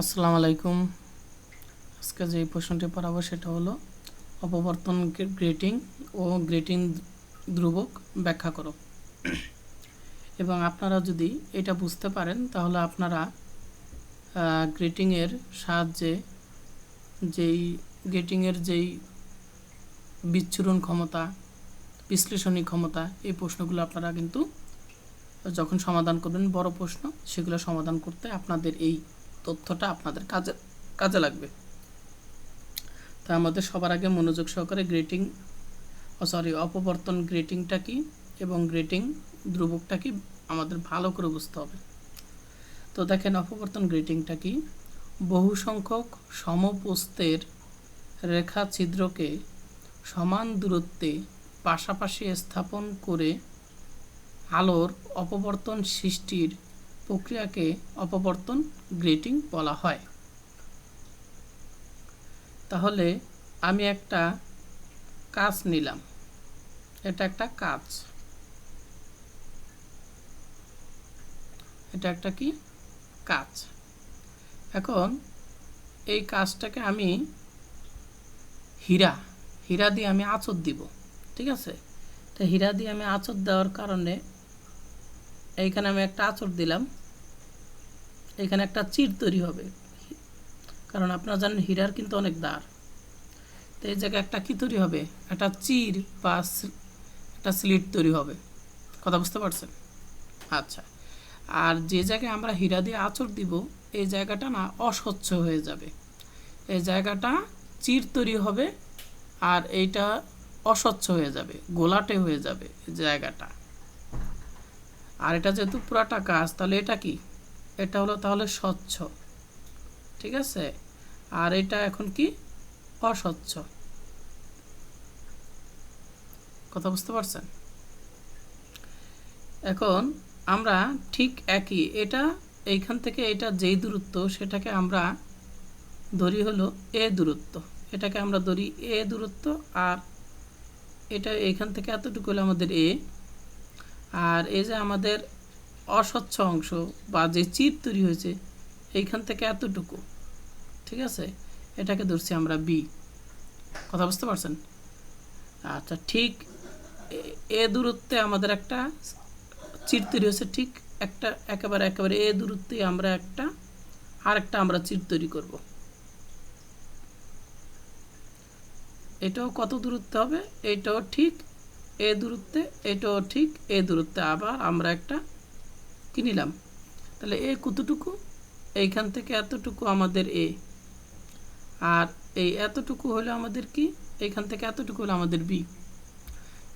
আসসালামু আলাইকুম। আজকে যে প্রশ্নটি পড়াবো সেটা হলো অপবর্তন গ্রেটিং ও গ্রেটিং ধ্রুবক ব্যাখ্যা করো। এবং আপনারা যদি এটা বুঝতে পারেন, তাহলে আপনারা গ্রেটিংয়ের সাহায্যে যেই গ্রেটিংয়ের যেই বিচ্ছুরণ ক্ষমতা, বিশ্লেষণী ক্ষমতা, এই প্রশ্নগুলো আপনারা কিন্তু যখন সমাধান করবেন, বড় প্রশ্ন, সেগুলো সমাধান করতে আপনাদের এই তথ্যটা আপনাদের কাজে কাজে লাগবে। তা আমাদের সবার আগে মনোযোগ সহকারে গ্রেটিং ও সরি অপবর্তন গ্রেটিংটা কি এবং গ্রেটিং ধ্রুবকটা কি আমাদের ভালো করে বুঝতে হবে। তো দেখেন অপবর্তন গ্রেটিংটা কি? বহু সংখ্যক সমপ্রস্থের রেখা ছিদ্রকে সমান দূরত্বে পাশাপাশি স্থাপন করে আলোর অপবর্তন সৃষ্টির প্রক্রিয়াকে অপবর্তন, গ্রেটিং বলা হয়। তাহলে আমি একটা কাজ নিলাম। এটা একটা কাজ। এটা একটা কি? কাজ। এখন এই কাজটাকে আমি হীরা হীরা দিয়ে আমি আচর দিব, ঠিক আছে? তো হীরা দিয়ে আমি আচর দেওয়ার কারণে এইখানে আমি একটা আচর দিলাম। এখানে একটা চির তৈরি হবে। কারণ আপনারা জানেন হীরার কিন্তু অনেক দাঁড় তো এই জায়গায় একটা কী তৈরি হবে? একটা চির বা একটা স্লিট তৈরি হবে। কথা বুঝতে পারছেন? আচ্ছা। আর যে জায়গায় আমরা হীরা দিয়ে আচর দিব, এই জায়গাটা না অস্বচ্ছ হয়ে যাবে। এই জায়গাটা চির তৈরি হবে আর এইটা অস্বচ্ছ হয়ে যাবে, গোলাটে হয়ে যাবে জায়গাটা। আর এটা যেহেতু পুরাটা কাজ তাহলে এটা কি? এটা হলো তাহলে স্বচ্ছ। ঠিক আছে? আর এটা এখন কি? অস্বচ্ছ। কথা বুঝতে পারছেন? এখন আমরা ঠিক একই, এটা এইখান থেকে এটা যেই দূরত্ব সেটাকে আমরা ধরি হলো এ দূরত্ব। এটাকে আমরা ধরি এ দূরত্ব আর এটা এইখান থেকে এতটুকু হলো আমাদের এ। আর এই যে আমাদের অস্বচ্ছ অংশ বা যে চিপ তৈরি হয়েছে, এইখান থেকে এতটুকু। ঠিক আছে? এটাকে ধরছি আমরা বি কথা বুঝতে পারছেন? আচ্ছা ঠিক এ দূরত্বে আমাদের একটা চিট তৈরি হয়েছে, ঠিক একটা, একেবারে একেবারে এ দূরত্বে আমরা একটা, আরেকটা আমরা চির তৈরি করব। এটাও কত দূরত্বে হবে? এটাও ঠিক এ দূরত্বে, এটাও ঠিক এ দূরত্বে। আবার আমরা একটা কি নিলাম? তাহলে এ কতটুকু? এইখান থেকে এতটুকু আমাদের এ। আর এই এতটুকু হলো আমাদের কি? এইখান থেকে এতটুকু হলো আমাদের বি।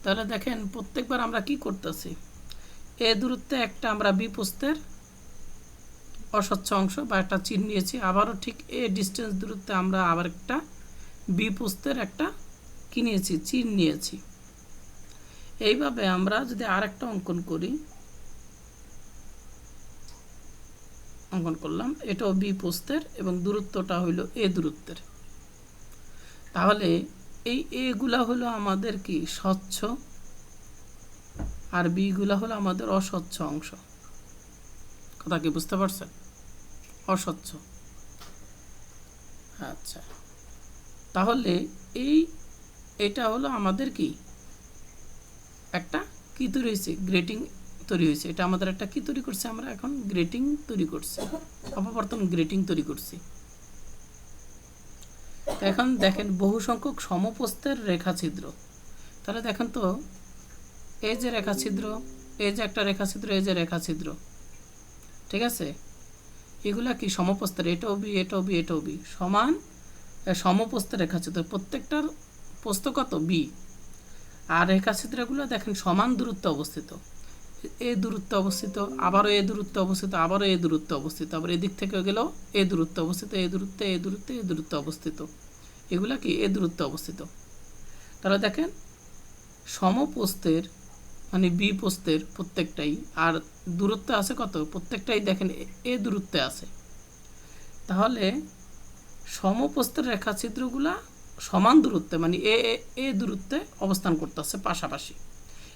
তাহলে দেখেন, প্রত্যেকবার আমরা কি করতেছি? এ দূরত্বে একটা আমরা বি পোস্তের অস্বচ্ছ অংশ বা একটা চিন নিয়েছি। আবারও ঠিক এ ডিস্টেন্স দূরত্বে আমরা আবার একটা বি পোস্তের একটা কি নিয়েছি? চিন নিয়েছি। এইভাবে আমরা যদি আরেকটা অঙ্কন করি অঙ্কন করলাম। এটাও বি পোস্তের এবং দূরত্বটা হইল এ দূরত্বের। তাহলে এই এগুলা হলো আমাদের কি? স্বচ্ছ। আর বিগুলা হলো আমাদের অস্বচ্ছ অংশ। কথা কি বুঝতে পারছেন? অস্বচ্ছ। আচ্ছা। তাহলে এই এটা হলো আমাদের কি? একটা কি তৈরি হয়েছে? গ্রেটিং তৈরি হয়েছে। এটা আমাদের একটা কি তৈরি করছে আমরা এখন? গ্রেটিং তৈরি করছি। অপবর্তন গ্রেটিং তৈরি করছি। এখন দেখেন বহু সংখ্যক সমপ্রস্থের রেখা ছিদ্র তাহলে দেখেন তো, এই যে রেখা ছিদ্র এই যে একটা রেখা ছিদ্র এই যে রেখা ছিদ্র ঠিক আছে? এগুলা কি সমপ্রস্থের এটাও বি এটাও বি এটাও বি। সমান সমপ্রস্থের রেখা ছিদ্র প্রত্যেকটার প্রস্থ কত বি। আর রেখা ছিদ্রগুলো দেখেন সমান দূরত্বে অবস্থিত। এ দূরত্বে অবস্থিত, আবারও এ দূরত্বে অবস্থিত, আবারও এ দূরত্বে অবস্থিত, আবার এদিক থেকে গেল, এ দূরত্বে অবস্থিত, এ দূরত্বে এ দূরত্বে এ দূরত্বে অবস্থিত। এগুলা কি? এ দূরত্বে অবস্থিত। তাহলে দেখেন সমপ্রস্থের মানে বি পোস্তের প্রত্যেকটাই, আর দূরত্ব আছে কত? প্রত্যেকটাই দেখেন, এ দূরত্বে আছে। তাহলে সমপ্রস্থের রেখাচিত্রগুলা সমান দূরত্বে মানে এ এ দূরত্বে অবস্থান করতেছে পাশাপাশি।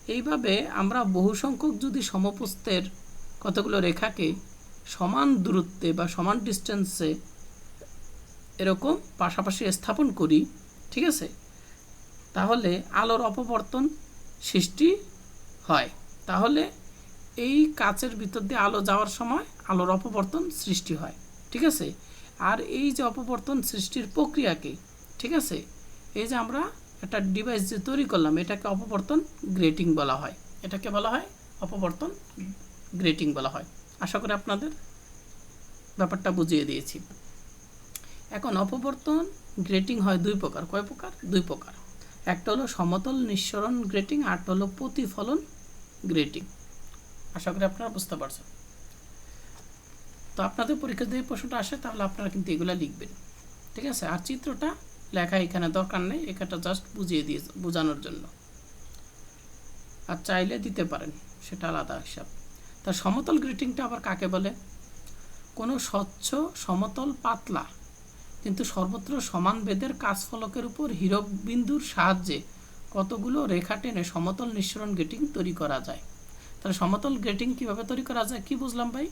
এইভাবে আমরা বহু সংখ্যক যদি সমপ্রস্থের কতগুলো রেখাকে সমান দূরত্বে বা সমান ডিস্টেন্সে এরকম পাশাপাশি স্থাপন করি, ঠিক আছে? তাহলে আলোর অপবর্তন সৃষ্টি হয়। তাহলে এই কাচের ভিতর দিয়ে আলো যাওয়ার সময় আলোর অপবর্তন সৃষ্টি হয়, ঠিক আছে? আর এই যে অপবর্তন সৃষ্টির প্রক্রিয়াকে, ঠিক আছে? এই যে আমরা একটা ডিভাইস যে তৈরি করলাম, এটাকে অপবর্তন গ্রেটিং বলা হয়। এটাকে বলা হয় অপবর্তন গ্রেটিং বলা হয়। আশা করি আপনাদের ব্যাপারটা বুঝিয়ে দিয়েছি। এখন অপবর্তন গ্রেটিং হয় দুই প্রকার। কয় প্রকার? দুই প্রকার। একটা হলো সমতল নিঃসরণ গ্রেটিং আরটা হলো প্রতিফলন গ্রেটিং আশা করি আপনারা বুঝতে পারছেন। তো আপনাদের পরীক্ষা এই প্রশ্নটা আসে, তাহলে আপনারা কিন্তু এগুলো লিখবেন। ঠিক আছে? আর চিত্রটা লেখা এখানে দরকার নেই, এখানটা জাস্ট বুঝিয়ে দিয়ে বোঝানোর জন্য। আর চাইলে দিতে পারেন, সেটা আলাদা হিসাব। তা সমতল গ্রিটিংটা আবার কাকে বলে? কোনো স্বচ্ছ, সমতল, পাতলা, কিন্তু সর্বত্র সমান বেদের কাজ ফলকের উপর হীরক বিন্দুর সাহায্যে কতগুলো রেখা টেনে সমতল নিঃসরণ গ্রেটিং তৈরি করা যায়। তাহলে সমতল গ্রেটিং কীভাবে তৈরি করা যায়, কি বুঝলাম ভাই?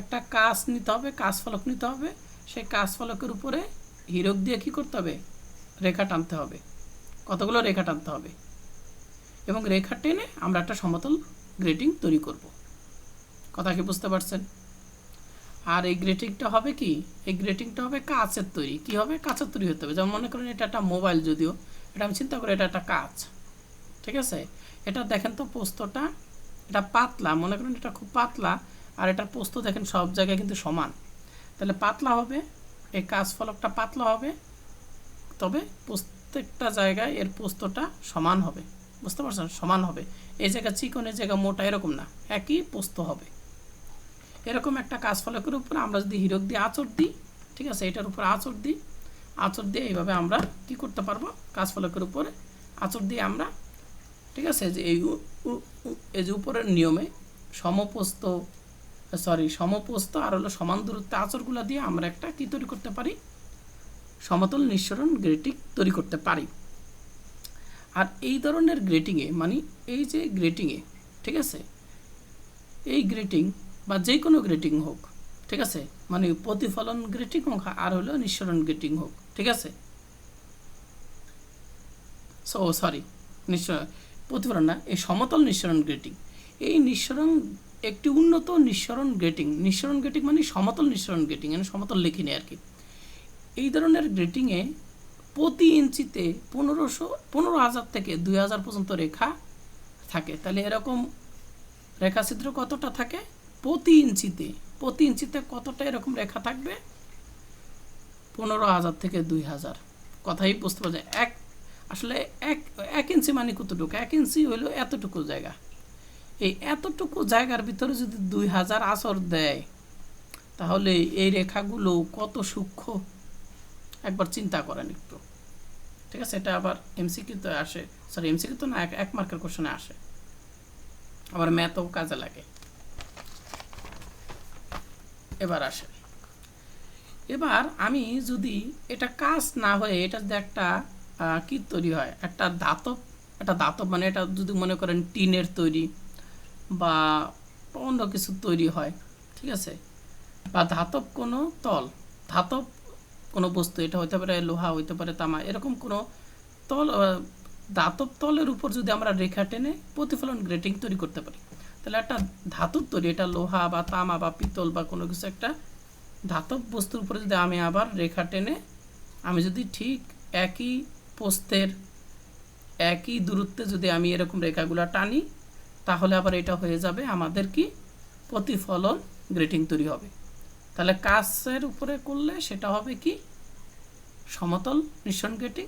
একটা কাজ নিতে হবে কাজ ফলক নিতে হবে, সেই কাজ ফলকের উপরে হীরক দিয়ে কী করতে হবে? রেখা টানতে হবে। কতগুলো রেখা টানতে হবে? এবং রেখা টেনে আমরা একটা সমতল গ্রেটিং তৈরি করব। কথা কি বুঝতে পারছেন? আর এই গ্রেটিংটা হবে কি? এই গ্রেটিংটা হবে কাচের তৈরি। কি হবে? কাচের তৈরি হতে হবে। যেমন মনে করেন এটা একটা মোবাইল যদিও, এটা আমি চিন্তা করি এটা একটা কাচ ঠিক আছে? এটা দেখেন তো পোস্তটা, এটা পাতলা। মনে করেন এটা খুব পাতলা, আর এটার পোস্ত দেখেন সব জায়গায় কিন্তু সমান। তাহলে পাতলা হবে এই কাজ ফলকটা পাতলা হবে, তবে প্রত্যেকটা জায়গায় এর পোস্তটা সমান হবে। বুঝতে পারছেন? সমান হবে। এই জায়গা চিকন, এই জায়গা মোটা এরকম না। একই পোস্ত হবে। এরকম একটা কাজ ফলকের উপরে আমরা যদি হিরক দিয়ে আঁচড় দিই, ঠিক আছে? এটার উপরে আঁচড় দিই। আঁচড় দিয়ে এইভাবে আমরা কি করতে পারব? কাজ ফলকের উপরে আঁচড় দিয়ে আমরা, ঠিক আছে? যে এই যে উপরের নিয়মে সমপোস্ত সরি সমপোস্ত আর হলো সমান দূরত্বে আঁচড়গুলো দিয়ে আমরা একটা কি তৈরি করতে পারি? সমতল নিঃসরণ গ্রেটিং তৈরি করতে পারি। আর এই ধরনের গ্রেটিংয়ে মানে এই যে গ্রেটিংয়ে ঠিক আছে? এই গ্রেটিং বা যে কোনো গ্রেটিং হোক, ঠিক আছে? মানে প্রতিফলন গ্রেটিং হোক আর হলো নিঃসরণ গ্রেটিং হোক, ঠিক আছে? সো সরি নিঃসরণ, প্রতিফলন না, এই সমতল নিঃসরণ গ্রেটিং। এই নিঃসরণ একটি উন্নত নিঃসরণ গ্রেটিং। নিঃসরণ গ্রেটিং মানে সমতল নিঃসরণ গ্রেটিং মানে সমতল লিখিনি আর কি। এই ধরনের গ্রেটিংয়ে প্রতি ইঞ্চিতে পনেরোশো, পনেরো হাজার থেকে দুই হাজার পর্যন্ত রেখা থাকে। তাহলে এরকম রেখাচিত্র কতটা থাকে? প্রতি ইঞ্চিতে প্রতি ইঞ্চিতে কতটা এরকম রেখা থাকবে? পনেরো হাজার থেকে দুই হাজার। কথাই বুঝতে পারা যায় এক, আসলে এক এক ইঞ্চি মানে কতটুকু? এক ইঞ্চি হইল এতটুকু জায়গা। এই এতটুকু জায়গার ভিতরে যদি দুই হাজার আসর দেয়, তাহলে এই রেখাগুলো কত সূক্ষ্ম? একবার চিন্তা করেন একটু। ঠিক আছে, এটা আবার এমসিকিউতে আসে। সরি এমসিকিউ তো না, এক মার্কের কোশ্চেনে আসে। আবার ম্যাথও কাজে লাগে। এবার আসে এবার আমি যদি এটা কাজ না হয়ে এটা যদি একটা কি তৈরি হয়, একটা দাতব একটা দাতব মানে এটা যদি মনে করেন টিনের তৈরি বা অন্য কিছু তৈরি হয়, ঠিক আছে? বা ধাতব কোনো তল, ধাতব কোনো বস্তু, এটা হতে পারে লোহা, হইতে পারে তামা, এরকম কোনো তল ধাতব তলের উপর যদি আমরা রেখা টেনে প্রতিফলন গ্রেটিং তৈরি করতে পারি, তাহলে একটা ধাতুর তৈরি, এটা লোহা বা তামা বা পিতল বা কোনো কিছু একটা ধাতব বস্তুর উপরে যদি আমি আবার রেখা টেনে, আমি যদি ঠিক একই পোস্তের, একই দূরত্বে যদি আমি এরকম রেখাগুলো টানি তাহলে আবার এটা হয়ে যাবে, আমাদের কি? প্রতিফলন গ্রেটিং তৈরি হবে। তাহলে কাছের উপরে করলে সেটা হবে কি? সমতল নিঃসরণ গ্রেটিং।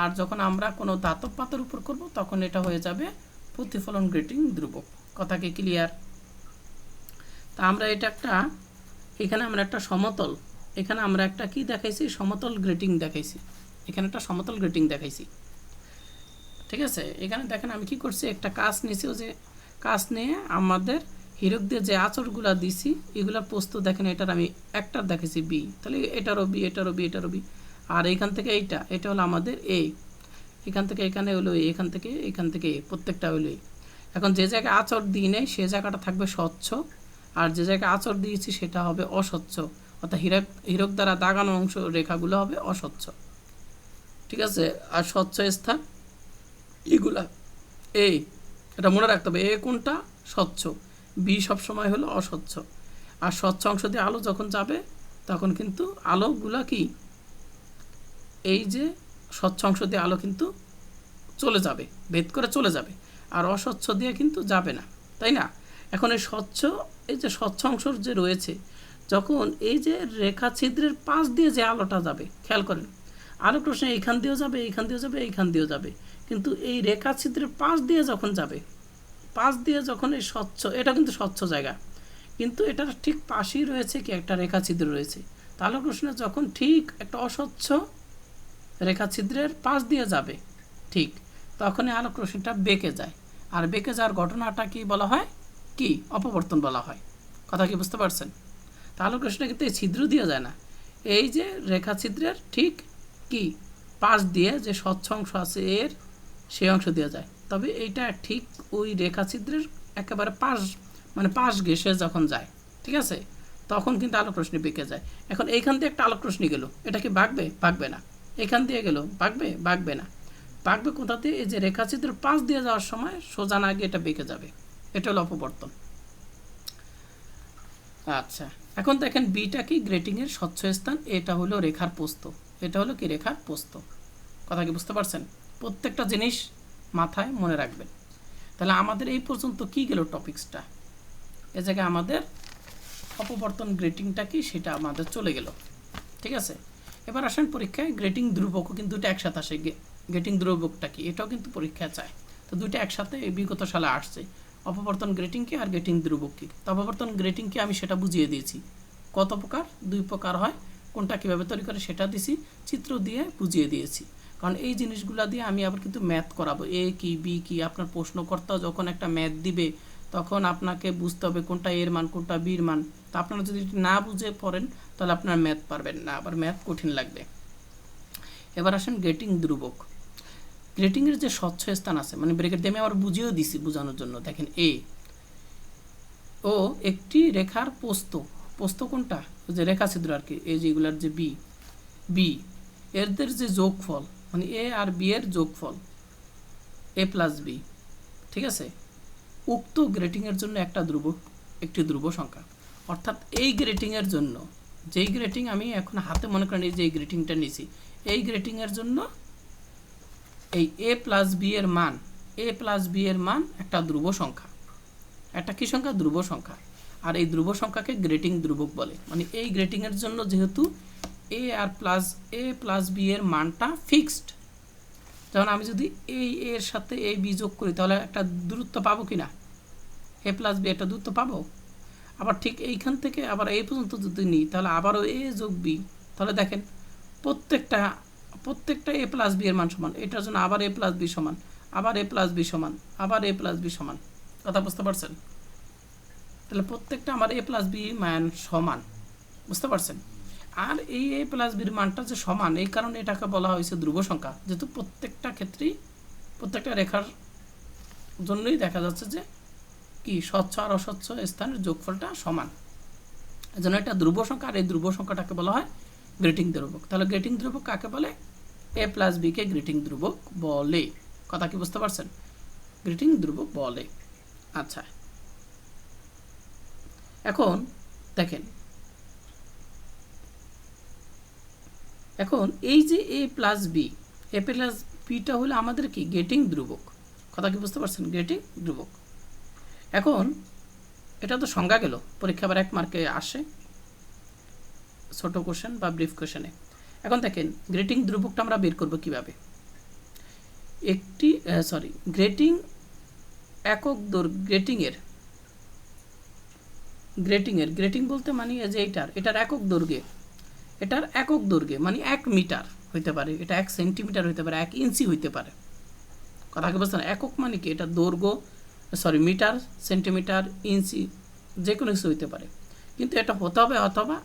আর যখন আমরা কোনো দাতব পাতের উপর করব, তখন এটা হয়ে যাবে প্রতিফলন গ্রেটিং ধ্রুবক। কথা কি ক্লিয়ার তা আমরা এটা একটা, এখানে আমরা একটা সমতল, এখানে আমরা একটা কি দেখাইছি? সমতল গ্রেটিং দেখাইছি। এখানে একটা সমতল গ্রেটিং দেখাইছি। ঠিক আছে? এখানে দেখেন আমি কি করছি? একটা কাজ নিয়েছি ও যে কাজ নিয়ে আমাদের হিরকদের যে আচরগুলা দিছি, এগুলার পোস্ত দেখেন, এটার আমি একটার দেখেছি বি। তাহলে এটারও বি এটারও বি এটারও বি। আর এইখান থেকে এইটা, এটা হলো আমাদের এ। এখান থেকে এখানে হলো এ, এখান থেকে এখান থেকে এ, প্রত্যেকটা হলো এখন যে জায়গায় আচর দিই নেই, সে জায়গাটা থাকবে স্বচ্ছ। আর যে জায়গায় আচর দিয়েছি, সেটা হবে অস্বচ্ছ। অর্থাৎ হিরক, হীরক দ্বারা দাগানো অংশ রেখাগুলো হবে অস্বচ্ছ। ঠিক আছে? আর স্বচ্ছ স্থান, এগুলা। এ। এটা মনে রাখতে হবে, এ কোনটা? স্বচ্ছ। বি সবসময় হলো অস্বচ্ছ। আর স্বচ্ছ অংশ দিয়ে আলো যখন যাবে, তখন কিন্তু আলোগুলা কি? এই যে স্বচ্ছ অংশ দিয়ে আলো কিন্তু চলে যাবে, ভেদ করে চলে যাবে। আর অস্বচ্ছ দিয়ে কিন্তু যাবে না, তাই না? এখন এই স্বচ্ছ, এই যে স্বচ্ছ অংশ যে রয়েছে, যখন এই যে রেখা ছিদ্রের পাশ দিয়ে যে আলোটা যাবে, খেয়াল করেন। আলো প্রশ্ন, এইখান দিয়েও যাবে, এইখান দিয়েও যাবে, এইখান দিয়েও যাবে। কিন্তু এই রেখা ছিদ্রের পাশ দিয়ে যখন যাবে, পাশ দিয়ে যখন এই স্বচ্ছ, এটা কিন্তু স্বচ্ছ জায়গা, কিন্তু এটার ঠিক পাশেই রয়েছে কি একটা রেখা ছিদ্র রয়েছে। তাহলে প্রশ্ন যখন ঠিক একটা অস্বচ্ছ রেখা ছিদ্রের পাশ দিয়ে যাবে, ঠিক, তখনই আলোক রশ্মিটা বেঁকে যায়। আর বেঁকে যাওয়ার ঘটনাটা কি বলা হয়? কি? অপবর্তন বলা হয়। কথা কি বুঝতে পারছেন? তা আলোক রশ্মিটা কিন্তু এই ছিদ্র দিয়ে যায় না। এই যে রেখা ছিদ্রের ঠিক কি? পাশ দিয়ে যে স্বচ্ছ অংশ আছে এর সেই অংশ দিয়ে যায়। তবে এইটা ঠিক ওই রেখা ছিদ্রের একেবারে পাশ মানে পাশ ঘেসে যখন যায়, ঠিক আছে? তখন কিন্তু আলোক বেঁকে যায়। এখন এইখান দিয়ে একটা আলোক রশ্মি গেল, এটা কি বাগবে? বাগবে না। এখান দিয়ে গেল, বাগবে? বাগবে না। বাগবে কোথা দিয়ে? এই যে রেখাচিত্রের পাশ দিয়ে যাওয়ার সময় সোজা না গিয়ে এটা বেঁকে যাবে। এটা হলো অপবর্তন। আচ্ছা এখন দেখেন বিটা কি গ্রেটিংয়ের স্বচ্ছ স্থান? এটা হলো রেখার পোস্ত। এটা হলো কি? রেখার পোস্ত। কথা কি বুঝতে পারছেন? প্রত্যেকটা জিনিস মাথায় মনে রাখবেন। তাহলে আমাদের এই পর্যন্ত কি গেল টপিক্সটা? এ জায়গায় আমাদের অপবর্তন গ্রেটিংটা কি সেটা আমাদের চলে গেল। ঠিক আছে? এবার আসেন পরীক্ষায়, গ্রেটিং ধ্রুবকও কিন্তু দুটো একসাথে আসে। গ্রেটিং ধ্রুবকটা কি? এটাও কিন্তু পরীক্ষায় চায়। তো দুইটা একসাথে বিগত সালে আসছে। অপবর্তন গ্রেটিং কি আর গ্রেটিং ধ্রুবক কি? তো অপবর্তন গ্রেটিং কি আমি সেটা বুঝিয়ে দিয়েছি। কত প্রকার? দুই প্রকার হয়। কোনটা কীভাবে তৈরি করে সেটা দিছি। চিত্র দিয়ে বুঝিয়ে দিয়েছি। কারণ এই জিনিসগুলো দিয়ে আমি আবার কিন্তু ম্যাথ করাবো। এ কি বি কি, আপনার প্রশ্নকর্তা যখন একটা ম্যাথ দিবে, তখন আপনাকে বুঝতে হবে কোনটা এর মান, কোনটা বির মান। তা আপনারা যদি না বুঝে পড়েন, তাহলে আপনার ম্যাথ পারবেন না, আবার ম্যাথ কঠিন লাগবে। এবার আসেন গেটিং ধ্রুবক। গ্রেটিংয়ের যে স্বচ্ছ স্থান আছে মানে ব্রেকেট দিয়ে আমি আবার বুঝিয়েও দিছি বোঝানোর জন্য। দেখেন এ ও একটি রেখার পোস্ত। পোস্ত কোনটা? যে রেখা ছিদ্র আর কি, এই যেগুলার যে বি বি এদের যে যোগফল মানে এ আর বি এর যোগফল এ প্লাস বি ঠিক আছে? উক্ত গ্রেটিংয়ের জন্য একটা ধ্রুব, একটি ধ্রুব সংখ্যা। অর্থাৎ এই গ্রেটিংয়ের জন্য, যেই গ্রেটিং আমি এখন হাতে মনে করেন এই যে এই গ্রেটিংটা নিয়েছি এই গ্রেটিংয়ের জন্য এই এ প্লাস বি এর মান এ প্লাস বি এর মান একটা ধ্রুব সংখ্যা। একটা কি সংখ্যা? ধ্রুব সংখ্যা। আর এই ধ্রুব সংখ্যাকে গ্রেটিং ধ্রুবক বলে। মানে এই গ্রেটিংয়ের জন্য যেহেতু A R plus A plus B এর মানটা ফিক্সড যেমন আমি যদি এই এর সাথে এই বি যোগ করি, তাহলে একটা দূরত্ব পাবো কি না এ প্লাস বি একটা দূরত্ব পাবো? আবার ঠিক এইখান থেকে আবার এই পর্যন্ত যদি নিই, তাহলে আবারও এ যোগ বি তাহলে দেখেন, প্রত্যেকটা প্রত্যেকটা এ প্লাস বি এর মান সমান। এটার জন্য আবার এ প্লাস বি সমান, আবার এ প্লাস বি সমান, আবার এ প্লাস বি সমান। কথা বুঝতে পারছেন? তাহলে প্রত্যেকটা আমার এ প্লাস বি মান সমান। বুঝতে পারছেন? আর এই এ প্লাস বির মানটা যে সমান, এই কারণে এটাকে বলা হয়েছে ধ্রুব সংখ্যা। যেহেতু প্রত্যেকটা ক্ষেত্রেই, প্রত্যেকটা রেখার জন্যই দেখা যাচ্ছে যে কি, স্বচ্ছ আর অস্বচ্ছ স্থানের যোগফলটা সমান। এজন্য একটা ধ্রুব সংখ্যা আর এই ধ্রুব সংখ্যাটাকে বলা হয় গ্রেটিং ধ্রুবক। তাহলে গ্রেটিং ধ্রুবক কাকে বলে? এ প্লাস বিকে গ্রেটিং ধ্রুবক বলে। কথা কি বুঝতে পারছেন? গ্রেটিং ধ্রুবক বলে। আচ্ছা। এখন দেখেন এখন এই যে A plus B A plus beta হলো আমাদের কি? গেটিং ধ্রুবক। কথা কি বুঝতে পারছেন? গেটিং ধ্রুবক। এখন এটা তো সংজ্ঞা গেল। পরীক্ষা আবার এক মার্কে আসে ছোট কোশ্চেন বা ব্রিফ কোশ্চেনে এখন দেখেন গ্রেটিং ধ্রুবকটা আমরা বের করব কীভাবে? একটি সরি গ্রেটিং একক দৈর্ঘ্য গ্রেটিংয়ের গ্রেটিংয়ের গ্রেটিং বলতে মানে যে এটার এটার একক দৈর্ঘ্যে। এটার একক দৈর্ঘ্যে মানে এক মিটার হইতে পারে, এটা এক সেন্টিমিটার হইতে পারে, এক ইঞ্চি হইতে পারে। কথা কি বুঝছেন একক মানে কি? এটা দৈর্ঘ্য সরি মিটার, সেন্টিমিটার, ইঞ্চি যে কোনো কিছু হইতে পারে। কিন্তু এটা হতে হবে অথবা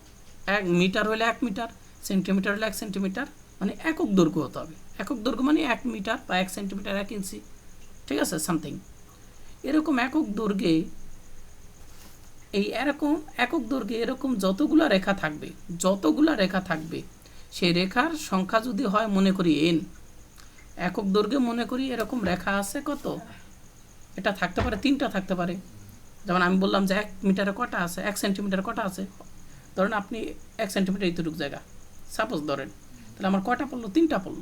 এক মিটার হলে এক মিটার, সেন্টিমিটার হলে এক সেন্টিমিটার মানে একক দৈর্ঘ্য হতে হবে। একক দৈর্ঘ্য মানে এক মিটার বা এক সেন্টিমিটার, এক ইঞ্চি, ঠিক আছে সামথিং এরকম একক দৈর্ঘ্যে এই এরকম একক দৈর্ঘ্যে এরকম যতগুলা রেখা থাকবে, যতগুলা রেখা থাকবে, সেই রেখার সংখ্যা যদি হয় মনে করি এন একক দৈর্ঘ্যে মনে করি এরকম রেখা আছে কত? এটা থাকতে পারে, তিনটা থাকতে পারে। যেমন আমি বললাম যে এক মিটারে কটা আছে, এক সেন্টিমিটার কটা আছে? ধরেন আপনি এক সেন্টিমিটার এইটুকু জায়গা। সাপোজ ধরেন, তাহলে আমার কটা পড়ল? তিনটা পড়ল।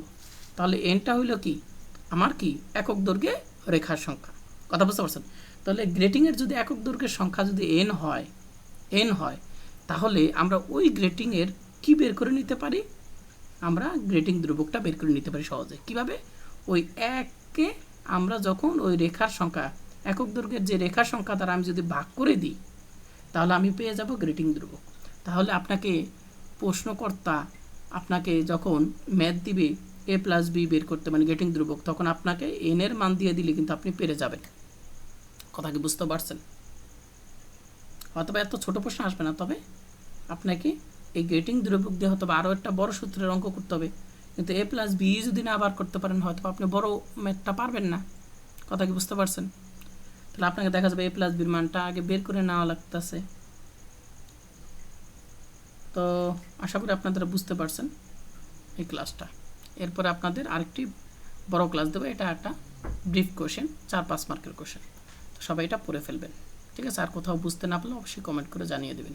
তাহলে এনটা হইল কি? আমার কি? একক দৈর্ঘ্যে রেখার সংখ্যা। কথা বুঝতে পারছেন? তাহলে গ্রেটিংয়ের যদি একক দৈর্ঘ্যের সংখ্যা যদি এন হয় এন হয়, তাহলে আমরা ওই গ্রেটিংয়ের কি বের করে নিতে পারি? আমরা গ্রেটিং ধ্রুবকটা বের করে নিতে পারি সহজে। কীভাবে? ওই এককে আমরা যখন ওই রেখার সংখ্যা, একক দৈর্ঘ্যের যে রেখার সংখ্যা দ্বারা আমি যদি ভাগ করে দিই, তাহলে আমি পেয়ে যাব গ্রেটিং ধ্রুবক। তাহলে আপনাকে প্রশ্নকর্তা আপনাকে যখন ম্যাথ দিবে এ প্লাস বি বের করতে মানে গ্রেটিং ধ্রুবক, তখন আপনাকে এনের মান দিয়ে দিলে কিন্তু আপনি পেরে যাবেন। কথা কি বুঝতে পারছেন? হয়তো এত ছোট প্রশ্ন আসবে না, তবে আপনাকে এই গেটিং ধ্রুবক দিয়ে হয়তো আরও একটা বড় সূত্রের অঙ্ক করতে হবে। কিন্তু এ প্লাস বি যদি না বার করতে পারেন হয়তো আপনি বড় ম্যাথটা পারবেন না। কথা কি বুঝতে পারছেন? তাহলে আপনাকে দেখা যাবে এ প্লাস বির মানটা আগে বের করে নেওয়া লাগতেছে। তো আশা করি আপনারা বুঝতে পারছেন এই ক্লাসটা এরপরে আপনাদের আরেকটি বড় ক্লাস দেবো, এটা একটা ব্রিফ কোশ্চেন চার পাঁচ মার্কের কোশ্চেন সবাই এটা পড়ে ফেলবেন। ঠিক আছে? আর কোথাও বুঝতে না পারলে অবশ্যই কমেন্ট করে জানিয়ে দেবেন।